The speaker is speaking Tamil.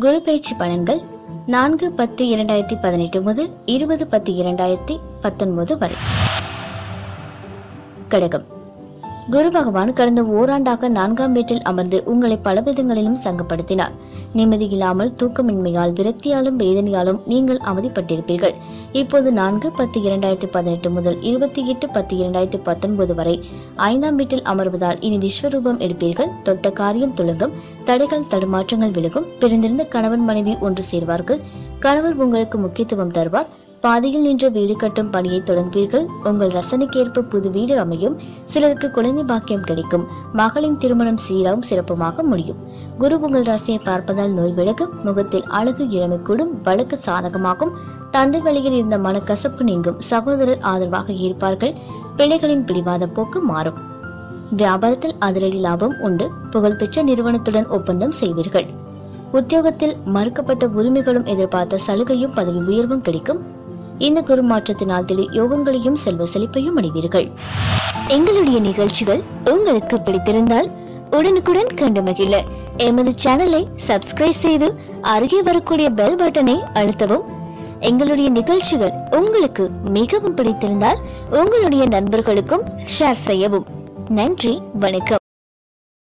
குரு பயிற்சி பலன்கள் நான்கு பத்து இரண்டாயிரத்தி பதினெட்டு முதல் இருபது பத்து இரண்டாயிரத்தி பத்தொன்பது வரை. கடகம். குரு பகவான் கடந்த ஓராண்டாக நான்காம் வீட்டில் அமர்ந்து உங்களை பல விதங்களிலும் சங்கப்படுத்தினார். நிம்மதியில்லாமல் தூக்கமின்மையால் விரக்தியாலும் வேதனையாலும் நீங்கள் அவதிப்பட்டிருப்பீர்கள். இப்போது நான்கு பத்து இரண்டாயிரத்தி பதினெட்டு முதல் இருபத்தி எட்டு பத்து இரண்டாயிரத்தி பத்தொன்பது வரை ஐந்தாம் வீட்டில் அமர்வதால் இனி விஸ்வரூபம் எடுப்பீர்கள். தொட்ட காரியம் துளங்கும் தடைகள் தடுமாற்றங்கள் விலகும் பிரிந்திருந்த கணவன் மனைவி ஒன்று சேர்வார்கள். கணவர் உங்களுக்கு முக்கியத்துவம் தருவார். பாதியில் நின்ற வீடு கட்டும் பணியை தொடங்குவீர்கள். உங்கள் ரசனைக்கேற்ப புது வீடு அமையும். சிலருக்கு குழந்தை பாக்கியம் கிடைக்கும். மகளின் திருமணம் சீராவும் சிறப்புமாக முடியும். குரு உங்கள் ராசியை பார்ப்பதால் நோய் விலகும். முகத்தில் அழகு இளமை கூடும். வழக்கு சாதகமாகும். தந்தை வழியில் இருந்த மனக்கசப்பு நீங்கும். சகோதரர் ஆதரவாக இருப்பார்கள். பிள்ளைகளின் பிடிவாத போக்கு மாறும். வியாபாரத்தில் அதிரடி லாபம் உண்டு. புகழ்பெற்ற நிறுவனத்துடன் ஒப்பந்தம் செய்வீர்கள். உத்தியோகத்தில் மறுக்கப்பட்ட உரிமைகளும் எதிர்பார்த்த சலுகையும் பதவி உயர்வும் கிடைக்கும். இந்த குருமாற்றத்தினால் திரு யோகங்களையும் செல்வ செழிப்பையும் அடைவீர்கள். எங்களுடைய நிகழ்ச்சிகள் உங்களுக்கு பிடித்திருந்தால் உடனுக்குடன் கண்டு மகிழ. எமது சேனலை சப்ஸ்கிரைப் செய்து அருகே வரக்கூடிய பெல் பட்டனை அழுத்தவும். எங்களுடைய நிகழ்ச்சிகள் உங்களுக்கு மிகவும் பிடித்திருந்தால் உங்களுடைய நண்பர்களுக்கும் ஷேர் செய்யவும். நன்றி வணக்கம்.